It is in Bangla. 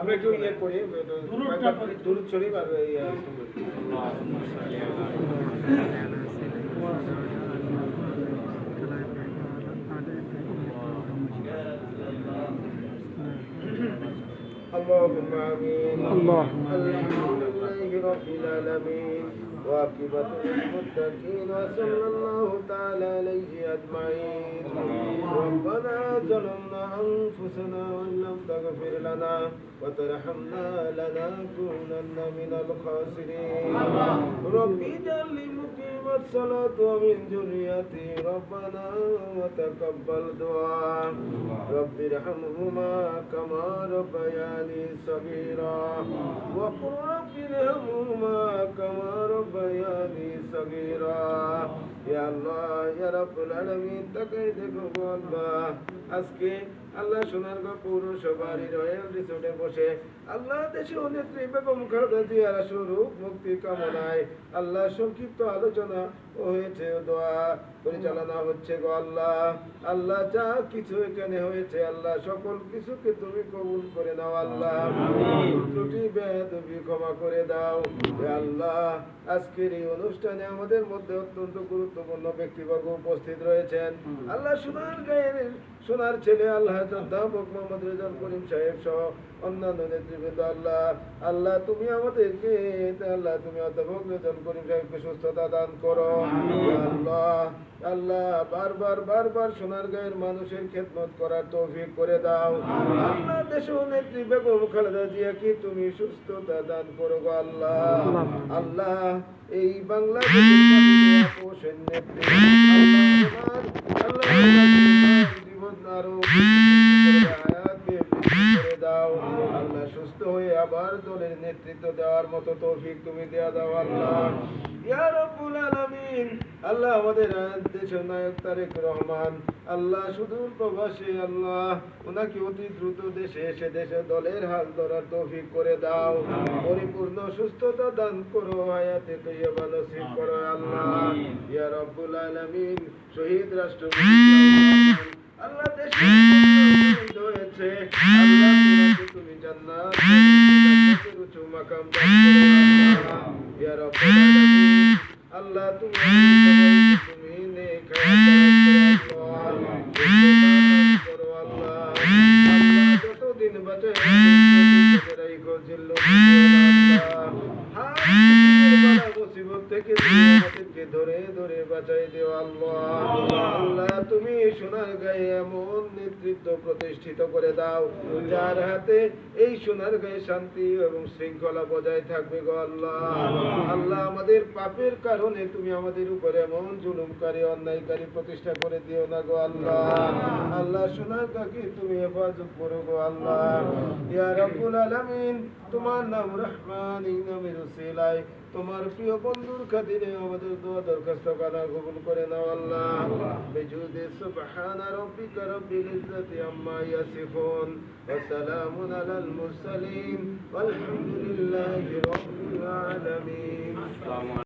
আমরা একটু ইয়ে করি দুরুদ শরীফ আর ইয়ে اللهم امين اللهم الحمد لله رب العالمين وعاقبة للمتقين وصلى الله تعالى عليه أجمعين ربنا ظلمنا أنفسنا وإن لم تغفر لنا وترحمنا لنكونن من الخاسرين. رب اجعل لي مقيم الصلاة ومن ذريتي ربنا وتقبل دعاء. رب ارحمهما كما ربياني صغيرا. وقل رب ارحمهما كما ربياني صغيرا. يا الله রব্বুল আলমিন তোকে দেখো বলবা আজকে আল্লাহ সোনারগাঁ পৌরসভার রয়্যাল রিসোর্টে বসে। আল্লাহ দেশে নেত্রী বেগম খালেদা স্বরূপ মুক্তি কামনায় আল্লাহ সংক্ষিপ্ত আলোচনা হয়েছে দোয়া। পরিচালনা হচ্ছে গো আল্লাহ। আল্লাহ যা কিছু এখানে হয়েছে আল্লাহ সকল কিছুকে তুমি কবুল করে নাও আল্লাহ। ত্রুটি বেদবি ক্ষমা করে দাও। আল্লাহ আজকের এই অনুষ্ঠানে আমাদের মধ্যে অত্যন্ত গুরুত্বপূর্ণ ব্যক্তিবর্গ উপস্থিত রয়েছেন। আল্লাহ সোনার গায়ের সোনার ছেলে আল্লাহ অধ্যাপক মোহাম্মদ রেজাল করিম সাহেব সহ অন্যান্য নেতৃবৃন্দ আল্লাহ আল্লাহ তুমি আমাদেরকে আল্লাহ তুমি অধ্যাপক রেজাল করিম সাহেবকে সুস্থতা দান করো। আল্লাহ আল্লাহ বারবার বারবার সোনার গায়ের মানুষের খেদমত করার তৌফিক করে দাও। আল্লাহ দেশ নেত্রী বেগম খালেদা জিয়াকে তুমি সুস্থতা দান করো গো আল্লাহ। আল্লাহ। এই বাংলাদেশের আল্লাহ জীবন আরও হায়াতকে বৃদ্ধি করে দাও আল্লাহ সুস্থ হয়ে আবার দলের নেতৃত্ব দেওয়ার মতো তৌফিক তুমি দেয়া দাও আল্লাহ। ইয়া রাব্বুল আলামিন আল্লাহ আমাদের দেশের নায়ক তারেক রহমান আল্লাহ সুদূর প্রবাসী আল্লাহ ওনাকে অতি দ্রুত দেশে এসে দেশে দলের হাল ধরার তৌফিক করে দাও। পরিপূর্ণ সুস্থতা দান করো আয়াতে তৈয়বা নসিব করো আল্লাহ। ইয়া রাব্বুল আলামিন শহীদ রাষ্ট্রপতি আল্লাহ দেশে হয়েছে। আল্লাহ আল্লাহ ইয়া তুমি যতদিন বাঁচে মুসিবত থেকে ধরে ধরে বাঁচাই দিও আল্লাহ আল্লাহ সোনার গায়ে এমন নেতৃত্ব প্রতিষ্ঠিত করে দাও যার হাতে এই সোনার গায়ে শান্তি এবং শৃঙ্খলা বজায় থাকবে গো আল্লাহ। আল্লাহ। আমাদের পাপের কারণে তুমি আমাদের উপরে এমন জুলুমকারী অন্যায়কারী প্রতিষ্ঠা করে দিও না গো আল্লাহ। আল্লাহ। সোনার গাকে তুমি হেফাজত করো গো আল্লাহ। ইয়া রাব্বুল আলামিন তোমার নাম রহমান এই নামের উসিলায় তোমার প্রিয় বন্ধুর খাতিরে আমাদের দোয়া দরখাস্ত কানা কবুল করে নাও আল্লাহ। বেজুদে সুবহানা রাব্বিকা রাব্বিল ইজ্জাতি আম্মা ইয়াসিফুন ওয়া সালামুন আলাল মুরসালিন। ওয়ালহামদুলিল্লাহি রাব্বিল আলামিন।